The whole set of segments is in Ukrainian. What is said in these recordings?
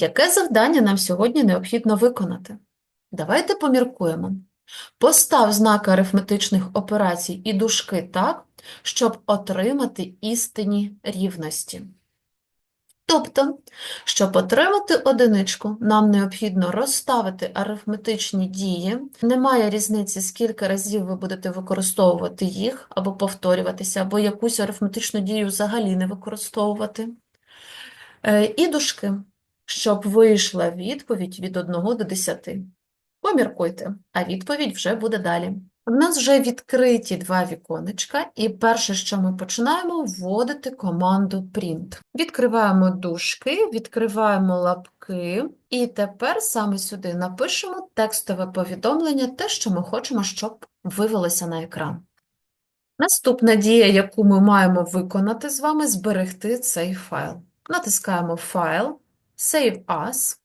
Яке завдання нам сьогодні необхідно виконати? Давайте поміркуємо. Постав знаки арифметичних операцій і дужки так, щоб отримати істинні рівності. Тобто, щоб отримати одиничку, нам необхідно розставити арифметичні дії. Немає різниці, скільки разів ви будете використовувати їх, або повторюватися, або якусь арифметичну дію взагалі не використовувати. Е, І дужки, щоб вийшла відповідь від 1 до 10. Поміркуйте, а відповідь вже буде далі. У нас вже відкриті два віконечка, і перше, що ми починаємо, вводити команду print. Відкриваємо дужки, відкриваємо лапки, і тепер саме сюди напишемо текстове повідомлення, те, що ми хочемо, щоб вивелося на екран. Наступна дія, яку ми маємо виконати з вами, зберегти цей файл. Натискаємо Файл, Save As,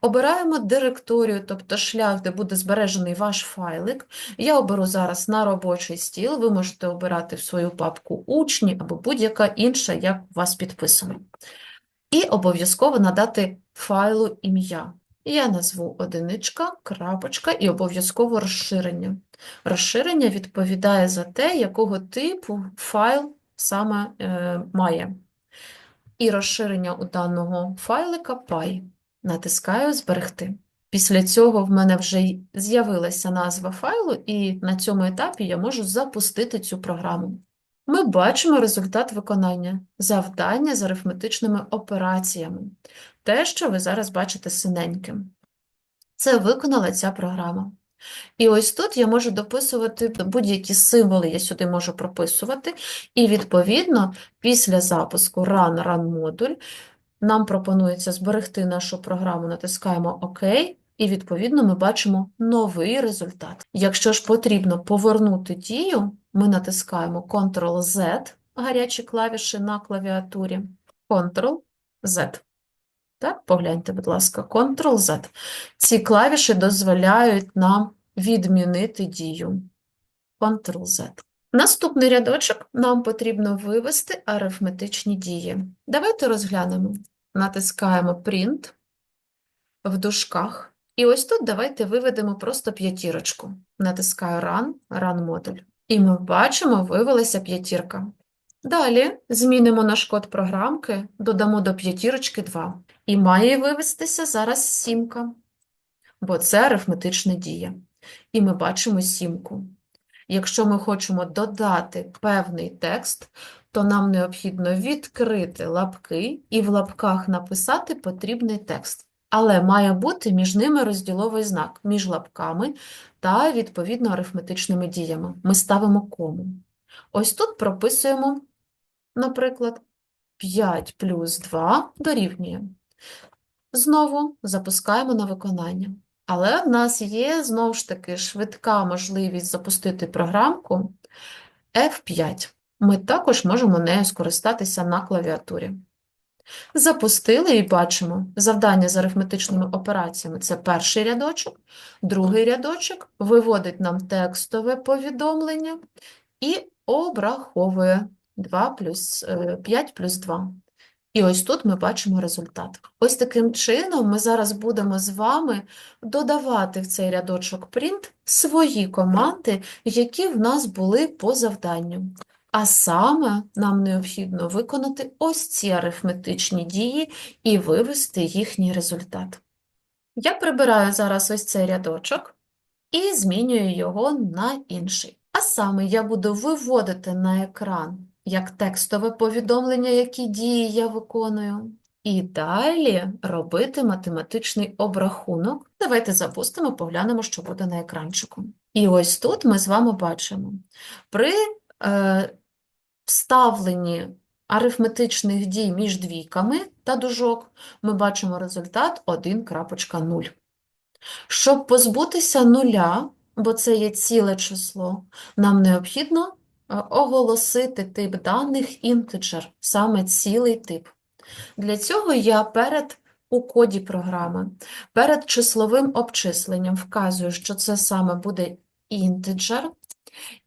обираємо директорію, тобто шлях, де буде збережений ваш файлик. Я оберу зараз на робочий стіл, ви можете обирати в свою папку учні або будь-яка інша, як у вас підписано. І обов'язково надати файлу ім'я. Я назву одиничка, крапочка і обов'язково розширення. Розширення відповідає за те, якого типу файл саме е, має. І розширення у даного файлика py. Натискаю Зберегти. Після цього в мене вже з'явилася назва файлу, і на цьому етапі я можу запустити цю програму. Ми бачимо результат виконання завдання з арифметичними операціями. Те, що ви зараз бачите синеньким. Це виконала ця програма. І ось тут я можу дописувати будь-які символи, я сюди можу прописувати, і відповідно після запуску Run Run модуль нам пропонується зберегти нашу програму, натискаємо ОК, і відповідно ми бачимо новий результат. Якщо ж потрібно повернути дію, ми натискаємо Ctrl-Z, гарячі клавіші на клавіатурі, Ctrl-Z. Так, погляньте, будь ласка, Ctrl-Z. Ці клавіші дозволяють нам відмінити дію. Ctrl-Z. Наступний рядочок нам потрібно вивести арифметичні дії. Давайте розглянемо. Натискаємо Print в дужках. І ось тут давайте виведемо просто п'ятірочку. Натискаю Run, Run модуль. І ми бачимо, вивелася п'ятірка. Далі змінимо наш код програмки, додамо до п'ятірочки 2. І має вивестися зараз сімка, бо це арифметична дія. І ми бачимо сімку. Якщо ми хочемо додати певний текст, то нам необхідно відкрити лапки і в лапках написати потрібний текст. Але має бути між ними розділовий знак між лапками та, відповідно, арифметичними діями. Ми ставимо кому. Ось тут прописуємо, наприклад, 5 плюс 2 дорівнює. Знову запускаємо на виконання. Але в нас є, знову ж таки, швидка можливість запустити програмку F5. Ми також можемо нею скористатися на клавіатурі. Запустили і бачимо завдання з арифметичними операціями – це перший рядочок, другий рядочок виводить нам текстове повідомлення і обраховує 2 плюс, е, 5 плюс 2. І ось тут ми бачимо результат. Ось таким чином ми зараз будемо з вами додавати в цей рядочок print свої команди, які в нас були по завданню. А саме нам необхідно виконати ось ці арифметичні дії і вивести їхній результат. Я прибираю зараз ось цей рядочок і змінюю його на інший. А саме я буду виводити на екран як текстове повідомлення, які дії я виконую. І далі робити математичний обрахунок. Давайте запустимо, поглянемо, що буде на екранчику. І ось тут ми з вами бачимо. При е, вставленні арифметичних дій між двійками та дужок ми бачимо результат 1.0. Щоб позбутися нуля, бо це є ціле число, нам необхідно оголосити тип даних integer, саме цілий тип. Для цього я перед у коді програми, перед числовим обчисленням вказую, що це саме буде integer,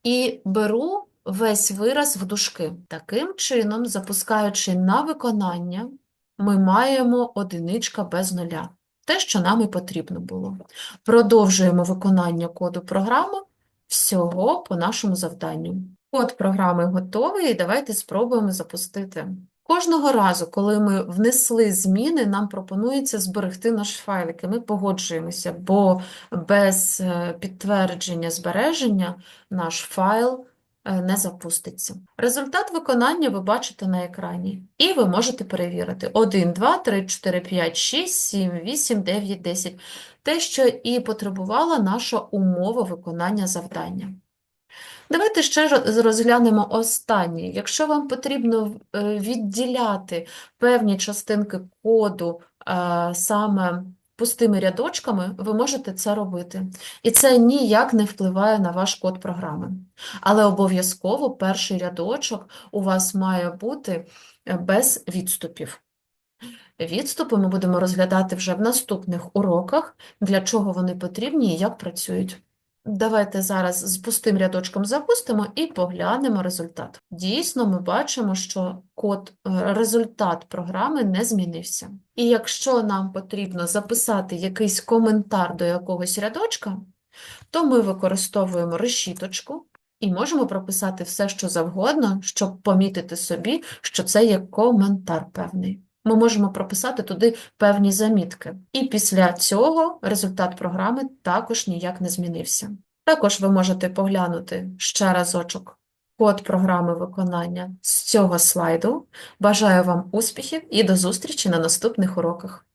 і беру весь вираз в дужки. Таким чином, запускаючи на виконання, ми маємо одиничка без нуля. Те, що нам і потрібно було. Продовжуємо виконання коду програми всього по нашому завданню. Код програми готовий, і давайте спробуємо запустити. Кожного разу, коли ми внесли зміни, нам пропонується зберегти наш файлик, і ми погоджуємося, бо без е, підтвердження збереження наш файл е, не запуститься. Результат виконання ви бачите на екрані, і ви можете перевірити 1, 2, 3, 4, 5, 6, 7, 8, 9, 10. Те, що і потребувала наша умова виконання завдання. Давайте ще роз- розглянемо останнє. Якщо вам потрібно е, відділяти певні частинки коду е, саме пустими рядочками, ви можете це робити. І це ніяк не впливає на ваш код програми. Але обов'язково перший рядочок у вас має бути е, без відступів. Відступи ми будемо розглядати вже в наступних уроках, для чого вони потрібні і як працюють. Давайте зараз з пустим рядочком запустимо і поглянемо результат. Дійсно, ми бачимо, що код, е, результат програми не змінився. І якщо нам потрібно записати якийсь коментар до якогось рядочка, то ми використовуємо решіточку і можемо прописати все, що завгодно, щоб помітити собі, що це є коментар певний. Ми можемо прописати туди певні замітки. І після цього результат програми також ніяк не змінився. Також ви можете поглянути ще разочок код програми виконання з цього слайду. Бажаю вам успіхів і до зустрічі на наступних уроках.